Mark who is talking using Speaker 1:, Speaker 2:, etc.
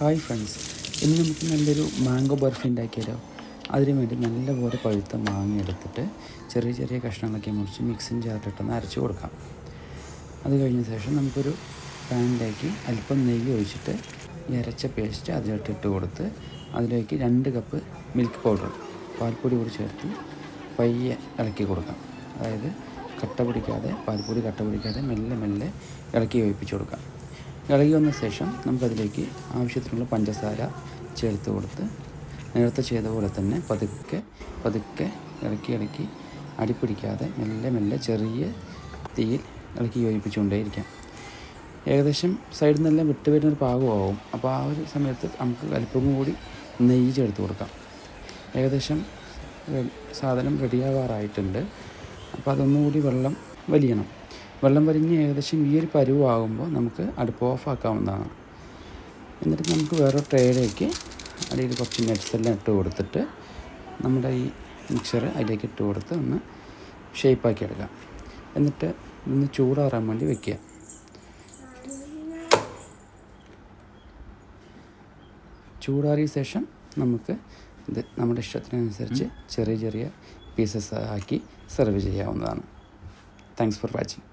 Speaker 1: Hi friends. ഇന്ന് നമുക്ക് നല്ലൊരു മാംഗോ ബർഫി ഉണ്ടാക്കിയാലോ? അതിനു വേണ്ടി നല്ലപോലെ പഴുത്ത മാങ്ങ എടുത്തിട്ട് ചെറിയ ചെറിയ കഷ്ണങ്ങളൊക്കെ മുറിച്ച് മിക്സിങ് ജാറിലിട്ടൊന്ന് അരച്ച് കൊടുക്കാം. അത് കഴിഞ്ഞ ശേഷം നമുക്കൊരു പാനിലേക്ക് അല്പം നെയ്യ് ഒഴിച്ചിട്ട് ഈ അരച്ച പേസ്റ്റ് അതിലോട്ട് ഇട്ട് കൊടുത്ത് അതിലേക്ക് രണ്ട് കപ്പ് മിൽക്ക് പൗഡർ പാൽപ്പൊടി കൂടി ചേർത്ത് പയ്യെ ഇളക്കി കൊടുക്കാം. അതായത് കട്ട പിടിക്കാതെ പാൽപ്പൊടി കട്ട പിടിക്കാതെ മെല്ലെ മെല്ലെ ഇളക്കി വേവിപ്പിച്ച് കൊടുക്കാം. ഇളകി വന്ന ശേഷം നമുക്കതിലേക്ക് ആവശ്യത്തിനുള്ള പഞ്ചസാര ചേർത്ത് കൊടുത്ത് നേരത്തെ ചെയ്ത പോലെ തന്നെ പതുക്കെ പതുക്കെ ഇളക്കി ഇളക്കി അടിപ്പിടിക്കാതെ മെല്ലെ മെല്ലെ ചെറിയ തീയിൽ ഇളക്കി യോജിപ്പിച്ചുകൊണ്ടേയിരിക്കാം. ഏകദേശം സൈഡിൽ നിന്നെല്ലാം വിട്ട് വരുന്നൊരു പാകമാവും. അപ്പോൾ ആ ഒരു സമയത്ത് നമുക്ക് അല്പം കൂടി നെയ്യ് ചേർത്ത് കൊടുക്കാം. ഏകദേശം സാധനം റെഡിയാവാറായിട്ടുണ്ട് അപ്പോൾ അതൊന്നുകൂടി വെള്ളം വലിയണം. വെള്ളം വലിഞ്ഞ് ഏകദേശം ഈ ഒരു പരുവാകുമ്പോൾ നമുക്ക് അടുപ്പ് ഓഫാക്കാവുന്നതാണ്. എന്നിട്ട് നമുക്ക് വേറെ ട്രേയിലേക്ക് അടിയിൽ കുറച്ച് നെറ്റ്സ് എല്ലാം ഇട്ട് കൊടുത്തിട്ട് നമ്മുടെ ഈ മിക്സർ അതിലേക്ക് ഇട്ട് കൊടുത്ത് ഒന്ന് ഷേപ്പാക്കി എടുക്കാം. എന്നിട്ട് ഒന്ന് ചൂടാറാൻ വേണ്ടി വെക്കുക. ചൂടാറിയ ശേഷം നമുക്ക് ഇത് നമ്മുടെ ഇഷ്ടത്തിനനുസരിച്ച് ചെറിയ ചെറിയ പീസസ് ആക്കി സെർവ് ചെയ്യാവുന്നതാണ്. Thanks for watching